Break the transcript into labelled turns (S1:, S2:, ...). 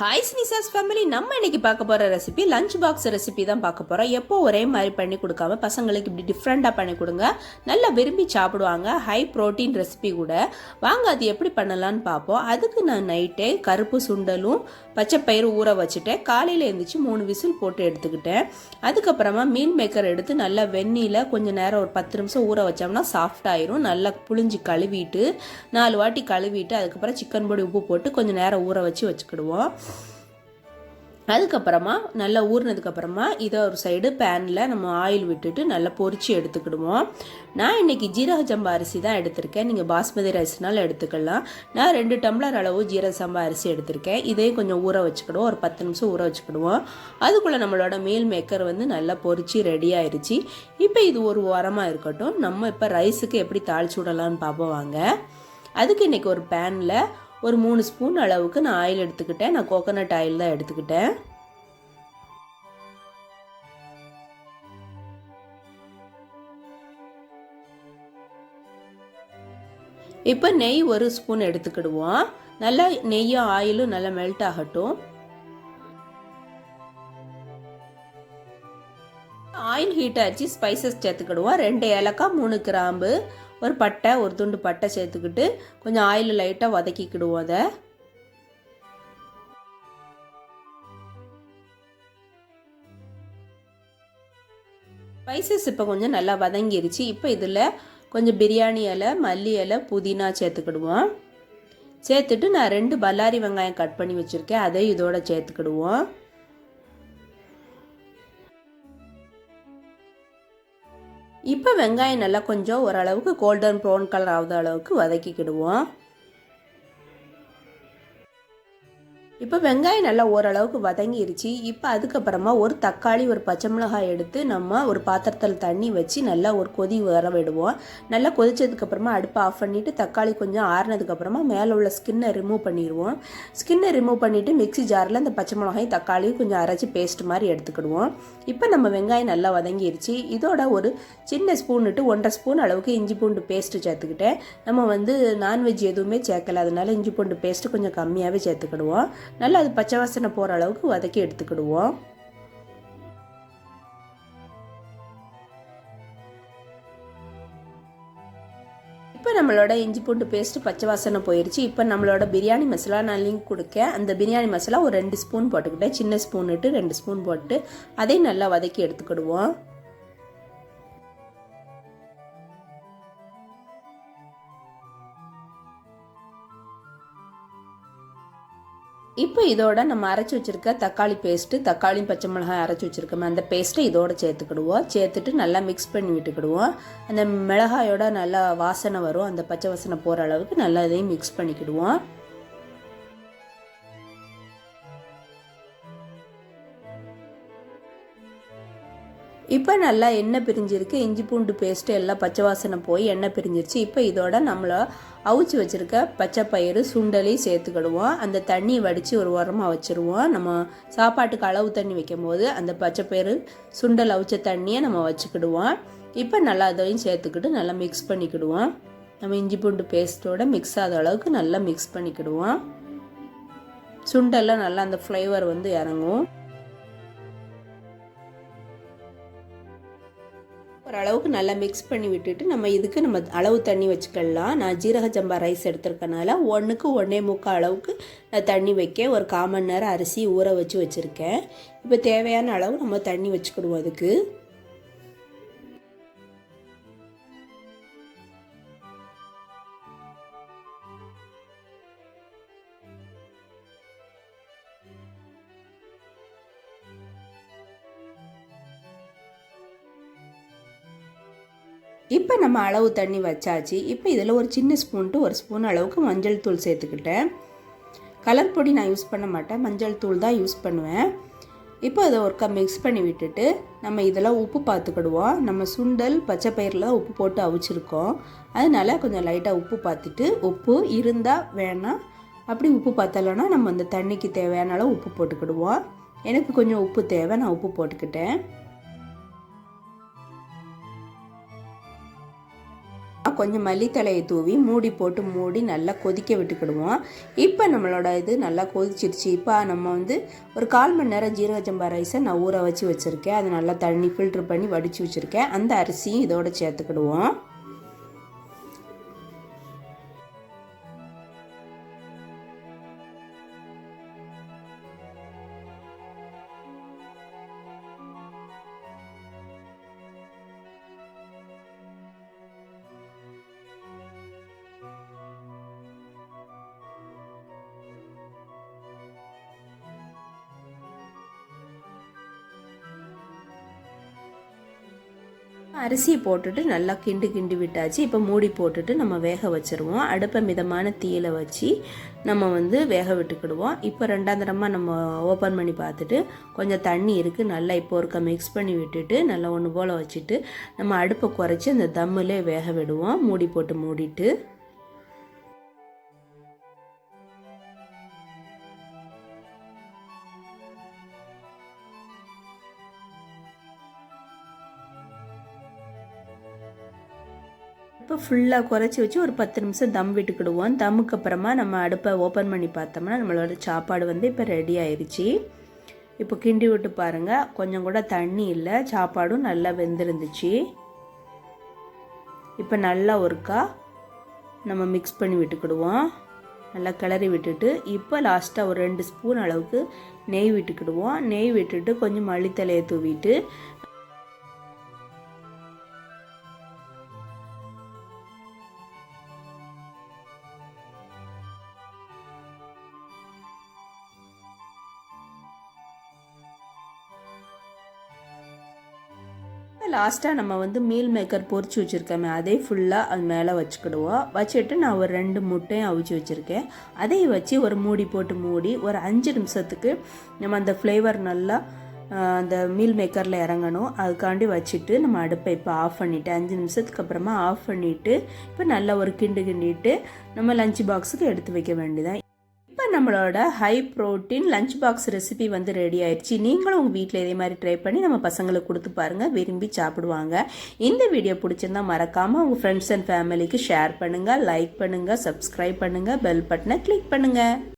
S1: Hi ஸ்னிசாஸ் family நம்ம இன்னைக்கு பார்க்க போகிற ரெசிபி லஞ்ச் பாக்ஸ் ரெசிபி தான் பார்க்க போகிறோம் எப்போ ஒரே மாதிரி பண்ணி கொடுக்காம பசங்களுக்கு இப்படி டிஃப்ரெண்ட்டாக பண்ணி கொடுங்க. நல்லா விரும்பி சாப்பிடுவாங்க. ஹை ப்ரோட்டீன் ரெசிபி கூட. வாங்க அது எப்படி பண்ணலான்னு பார்ப்போம். அதுக்கு நான் நைட்டே கருப்பு சுண்டலும் பச்சை பயிறு ஊற வச்சுட்டேன். காலையில் எழுந்திரிச்சு மூணு விசில் போட்டு எடுத்துக்கிட்டேன். அதுக்கப்புறமா மீல் மேக்கர் எடுத்து நல்லா வெந்நியில் கொஞ்சம் நேரம் ஒரு பத்து நிமிஷம் ஊற வச்சோம்னா சாஃப்ட் ஆயிரும். நல்லா புளிஞ்சு கழுவிட்டு நாலு வாட்டி கழுவிட்டு அதுக்கப்புறம் சிக்கன் பொடி உப்பு போட்டு கொஞ்சம் நேரம் ஊற வச்சு வச்சுக்கிடுவோம். அதுக்கப்புறமா நல்லா ஊறினதுக்கப்புறமா இதை ஒரு சைடு பேனில் நம்ம ஆயில் விட்டுட்டு நல்லா பொரிச்சு எடுத்துக்கிடுவோம். நான் இன்னைக்கு ஜீரக சம்பா அரிசி தான் எடுத்திருக்கேன். நீங்கள் பாஸ்மதி ரைஸ்னாலும் எடுத்துக்கலாம். நான் ரெண்டு டம்ளர் அளவு ஜீரக சம்பா அரிசி எடுத்திருக்கேன். இதையும் கொஞ்சம் ஊற வச்சுக்கிடுவோம். ஒரு பத்து நிமிஷம் ஊற வச்சுக்கிடுவோம். அதுக்குள்ளே நம்மளோட மீல் மேக்கர் வந்து நல்லா பொரிச்சு ரெடி ஆயிடுச்சு இப்போ இது ஒரு உரமாக இருக்கட்டும். நம்ம இப்போ ரைஸுக்கு எப்படி தாளிச்சு விடலான்னு பார்ப்போம் வாங்க. அதுக்கு இன்றைக்கி ஒரு பேனில் ஒரு மூணு ஸ்பூன் அளவுக்கு நான் ஆயில் எடுத்துக்கிட்டேன். நான் கோகோனட் ஆயில் தான் எடுத்துக்கிட்டேன். இப்போ நெய் ஒரு ஸ்பூன் எடுத்துக்கிடுவோம். நல்லா நெய்யும் ஆயிலும் நல்லா மெல்ட் ஆகட்டும். ஆயில் ஹீட் ஆச்சு ஸ்பைசஸ் சேர்த்துக்கிடுவோம். ரெண்டு ஏலக்காய் மூணு கிராம்பு. ஒரு பட்டை ஒரு துண்டு பட்டை சேர்த்துக்கிட்டு கொஞ்சம் ஆயில் லைட்டாக வதக்கிக்கிடுவோம் அதை. ஸ்பைசஸ் இப்போ கொஞ்சம் நல்லா வதங்கிருச்சு. இப்போ இதில் கொஞ்சம் பிரியாணி இலை மல்லி இலை புதினா சேர்த்துக்கிடுவோம். சேர்த்துட்டு நான் ரெண்டு பல்லாரி வெங்காயம் கட் பண்ணி வச்சுருக்கேன். அதையும் இதோட சேர்த்துக்கிடுவோம். இப்போ வெங்காயம் நல்லா கொஞ்சம் ஓரளவுக்கு கோல்டன் ப்ரௌன் கலர் ஆகுத அளவுக்கு வதக்கிக்கிடுவோம். இப்போ வெங்காயம் நல்லா ஓரளவுக்கு வதங்கிருச்சு. இப்போ அதுக்கப்புறமா ஒரு தக்காளி ஒரு பச்சை மிளகாய் எடுத்து நம்ம ஒரு பாத்திரத்தில் தண்ணி வச்சு நல்லா ஒரு கொதி வர விடுவோம். நல்லா கொதிச்சதுக்கப்புறமா அடுப்பை ஆஃப் பண்ணிவிட்டு தக்காளி கொஞ்சம் ஆறுனதுக்கப்புறமா மேலே உள்ள ஸ்கின்னை ரிமூவ் பண்ணிடுவோம் ஸ்கின்னை ரிமூவ் பண்ணிவிட்டு மிக்ஸி ஜாரில் அந்த பச்சை மிளகாயும் தக்காளியும் கொஞ்சம் அரைச்சி பேஸ்ட் மாதிரி எடுத்துக்கிடுவோம். இப்போ நம்ம வெங்காயம் நல்லா வதங்கிருச்சு. இதோட ஒரு சின்ன ஸ்பூன்னுட்டு ஒன்றரை ஸ்பூன் அளவுக்கு இஞ்சி பூண்டு பேஸ்ட்டு சேர்த்துக்கிட்டேன். நம்ம வந்து நான்வெஜ் எதுவுமே சேர்க்கல. அதனால இஞ்சி பூண்டு பேஸ்ட்டு கொஞ்சம் கம்மியாகவே சேர்த்துக்கிடுவோம். நல்லா அது பச்சை வாசனை போகிற அளவுக்கு வதக்கி எடுத்துக்கிடுவோம். இப்போ நம்மளோட இஞ்சி பூண்டு பேஸ்ட்டு பச்சை வாசனை போயிடுச்சு இப்போ நம்மளோட பிரியாணி மசாலா நான் லிங்க் கொடுக்க அந்த பிரியாணி மசாலா ஒரு ரெண்டு ஸ்பூன் போட்டுக்கிட்டேன். சின்ன ஸ்பூன் இட்டு ரெண்டு ஸ்பூன் போட்டு அதையும் நல்லா வதக்கி எடுத்துக்கிடுவோம். இப்போ இதோட நம்ம அரைச்சி வச்சுருக்க தக்காளி பேஸ்ட்டு தக்காளியும் பச்சை மிளகாய் அரைச்சி வச்சுருக்கோமே. அந்த பேஸ்ட்டை இதோட சேர்த்துக்கிடுவோம். சேர்த்துட்டு நல்லா மிக்ஸ் பண்ணி விட்டுக்கிடுவோம். அந்த மிளகாயோட நல்லா வாசனை வரும். அந்த பச்சை வாசனை போகிற அளவுக்கு நல்லா இதையும் மிக்ஸ் பண்ணிக்கிடுவோம். இப்போ நல்லா எண்ணெய் பிரிஞ்சிருக்கு இஞ்சி பூண்டு பேஸ்ட்டு எல்லாம் பச்சை வாசனை போய் எண்ணெய் பிரிஞ்சிருச்சு. இப்போ இதோட நம்மளை அவிச்சு வச்சுருக்க பச்சை பயிறு சுண்டலி சேர்த்துக்கிடுவோம். அந்த தண்ணி வடித்து ஒரு உரமாக வச்சுருவோம். நம்ம சாப்பாட்டுக்கு அளவு தண்ணி வைக்கும் போது அந்த பச்சை பயிறு சுண்டல் அவிச்ச தண்ணியை நம்ம வச்சுக்கிடுவோம். இப்போ நல்லா அதையும் சேர்த்துக்கிட்டு நல்லா மிக்ஸ் பண்ணிக்கிடுவோம். நம்ம இஞ்சி பூண்டு பேஸ்ட்டோட மிக்ஸ் ஆகாத அளவுக்கு நல்லா மிக்ஸ் பண்ணிக்கிடுவோம். சுண்டெல்லாம் நல்லா அந்த ஃப்ளேவர் வந்து இறங்கும். அளவுக்கு நல்லா மிக்ஸ் பண்ணி விட்டுட்டு நம்ம இதுக்கு நம்ம அளவு தண்ணி வச்சுக்கலாம். நான் ஜீரக ஜம்பா ரைஸ் எடுத்திருக்கனால ஒன்றுக்கு ஒன்றே முக்கால் அளவுக்கு நான் தண்ணி வைக்க ஒரு காமன் நேரம் அரிசி ஊற வச்சு வச்சுருக்கேன். இப்போ தேவையான அளவு நம்ம தண்ணி வச்சுக்கிடுவோம் அதுக்கு. இப்போ நம்ம அளவு தண்ணி வச்சாச்சு. இப்போ இதில் ஒரு சின்ன ஸ்பூன்ட்டு ஒரு ஸ்பூன் அளவுக்கு மஞ்சள் தூள் சேர்த்துக்கிட்டேன். கலர் பொடி நான் யூஸ் பண்ண மாட்டேன். மஞ்சள் தூள் தான் யூஸ் பண்ணுவேன். இப்போ அதை ஒருக்கா மிக்ஸ் பண்ணி விட்டுட்டு நம்ம இதெல்லாம் உப்பு பார்த்துக்கிடுவோம் நம்ம சுண்டல் பச்சை பயிரில் உப்பு போட்டு அவிச்சிருக்கோம். அதனால கொஞ்சம் லைட்டாக உப்பு பார்த்துட்டு உப்பு இருந்தால் வேணாம் அப்படி உப்பு பார்த்தலன்னா நம்ம அந்த தண்ணிக்கு தேவையான அளவு உப்பு போட்டுக்கிடுவோம். எனக்கு கொஞ்சம் உப்பு தேவை நான் உப்பு போட்டுக்கிட்டேன். கொஞ்சம் மல்லித்தலையை தூவி மூடி போட்டு மூடி நல்லா கொதிக்க விட்டுக்கிடுவோம். இப்போ நம்மளோட இது நல்லா கொதிச்சிருச்சு. இப்போ நம்ம வந்து ஒரு கால் மணி நேரம் ஜீரக சம்பா ரைஸை நான் ஊற வச்சு வச்சுருக்கேன். அது நல்லா தண்ணி ஃபில்ட்ரு பண்ணி வடித்து வச்சுருக்கேன். அந்த அரிசியும் இதோட சேர்த்துக்கிடுவோம். அரிசியை போட்டுட்டு நல்லா கிண்டு கிண்டி விட்டாச்சு. இப்போ மூடி போட்டுட்டு நம்ம வேக வச்சுருவோம். அடுப்பை மிதமான தீயில வச்சு நம்ம வந்து வேக விட்டுக்கிடுவோம். இப்போ ரெண்டாம் தரமாக நம்ம ஓப்பன் பண்ணி பார்த்துட்டு கொஞ்சம் தண்ணி இருக்குது நல்லா இப்போ ஒருக்க மிக்ஸ் பண்ணி விட்டுட்டு நல்லா ஒன்று போல் வச்சுட்டு நம்ம அடுப்பை குறைச்சி அந்த தம்மிலே வேக விடுவோம். மூடி போட்டு மூடிட்டு இப்போ ஃபுல்லாக குறைச்சி வச்சு ஒரு பத்து நிமிஷம் தம் விட்டுக்கிடுவோம். தம்முக்கு அப்புறமா நம்ம அடுப்பை ஓப்பன் பண்ணி பார்த்தோம்னா நம்மளோட சாப்பாடு வந்து இப்போ ரெடி ஆயிடுச்சு இப்போ கிண்டி விட்டு பாருங்கள் கொஞ்சம் கூட தண்ணி இல்லை. சாப்பாடும் நல்லா வெந்திருந்துச்சு. இப்போ நல்லா ஒருக்கா நம்ம மிக்ஸ் பண்ணி விட்டுக்கிடுவோம். நல்லா கிளறி விட்டுட்டு இப்போ லாஸ்ட்டாக ஒரு ரெண்டு ஸ்பூன் அளவுக்கு நெய் விட்டுக்கிடுவோம். நெய் விட்டுட்டு கொஞ்சம் மல்லித்தலையை தூவிட்டு லாஸ்ட்டாக நம்ம வந்து மீல் மேக்கர் பொறிச்சு வச்சுருக்கோமே அதே ஃபுல்லாக அது மேலே வச்சுக்கிடுவோம். வச்சுட்டு நான் ஒரு ரெண்டு முட்டையும் அவிச்சு வச்சுருக்கேன். அதையும் வச்சு ஒரு மூடி போட்டு மூடி ஒரு அஞ்சு நிமிஷத்துக்கு நம்ம அந்த ஃப்ளேவர் நல்லா அந்த மீல் மேக்கரில் இறங்கணும். அதுக்காண்டி வச்சுட்டு நம்ம அடுப்பை இப்போ ஆஃப் பண்ணிவிட்டு அஞ்சு நிமிஷத்துக்கு அப்புறமா ஆஃப் பண்ணிவிட்டு இப்போ நல்லா ஒரு கிண்டு கிண்டிட்டு நம்ம லஞ்ச் பாக்ஸுக்கு எடுத்து வைக்க வேண்டியதான் இப்போ நம்மளோட high protein lunch box recipe வந்து ரெடி ஆயிடுச்சு. நீங்களும் உங்கள் வீட்டில் இதே மாதிரி ட்ரை பண்ணி நம்ம பசங்களுக்கு கொடுத்து பாருங்கள் விரும்பி சாப்பிடுவாங்க. இந்த வீடியோ பிடிச்சிருந்தா மறக்காமல் உங்கள் ஃப்ரெண்ட்ஸ் அண்ட் ஃபேமிலிக்கு ஷேர் பண்ணுங்கள் லைக் பண்ணுங்கள் சப்ஸ்கிரைப் பண்ணுங்கள் பெல் பட்டனை கிளிக் பண்ணுங்கள்